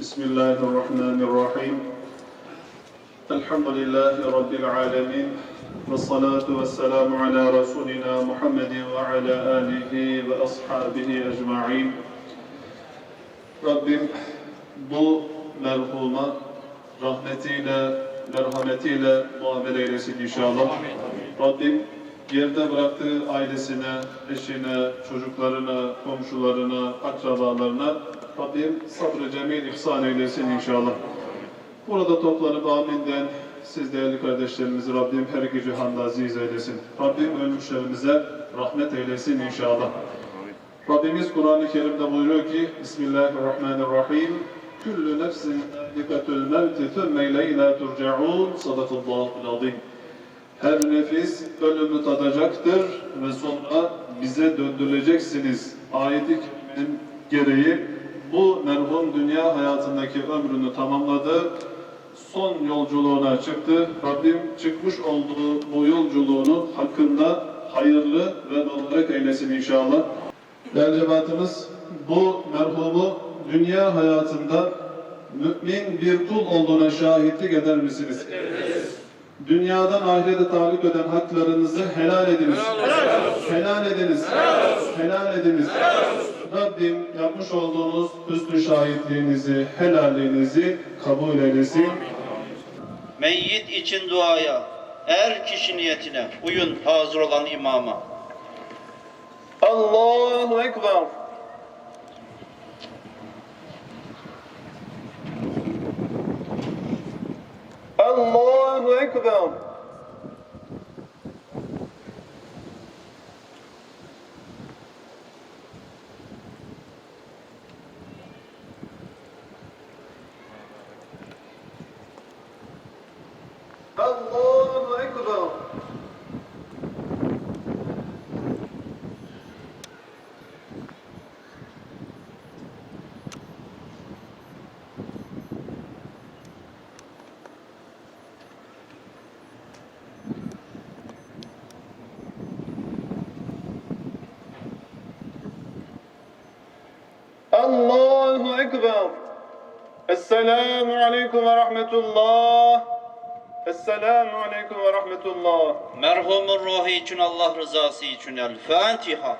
بسم الله الرحمن الرحيم الحمد لله رب العالمين والصلاة والسلام على رسولنا محمد وعلى آله وأصحابه أجمعين Rabbim bu merhuma rahmetiyle, merhametiyle muamele eylesin inşallah. Rabbim yerde bıraktığı ailesine, eşine, çocuklarına, komşularına, akrabalarına Rabbim sabrı cemil ihsan eylesin inşallah. Burada toplanıp aminden siz değerli kardeşlerimizi Rabbim her iki cihanda aziz eylesin. Rabbim ölmüşlerimize rahmet eylesin inşallah. Rabbimiz Kur'an-ı Kerim'de buyuruyor ki Bismillahirrahmanirrahim Küllü nefsin zâlikatül mevti thümme ileyna turca'un Sadakallahul azim Her nefis ölümü tadacaktır ve sonra bize döndürüleceksiniz. Ayeti gereği bu merhum dünya hayatındaki ömrünü tamamladı. Son yolculuğuna çıktı. Rabbim çıkmış olduğu bu yolculuğunu hakkında hayırlı ve mübarek eylesin inşallah. Değerli cemaatimiz, bu merhumu dünya hayatında mümin bir kul olduğuna şahitlik eder misiniz? Dünyadan ahirete talip eden haklarınızı helal ediniz. Helal ediniz. Helal ediniz. Rabbim yapmış olduğunuz hüsnü şahitliğinizi, helalliğinizi kabul eylesin. Meyyit için duaya, er kişi niyetine uyun hazır olan imama. Allahu Ekber. Allahu Ekber. Allahu Ekber. Ekber. Esselamu Aleyküm ve Rahmetullah. Esselamu Aleyküm ve Rahmetullah. Merhumun ruhu için Allah rızası için el Fatiha.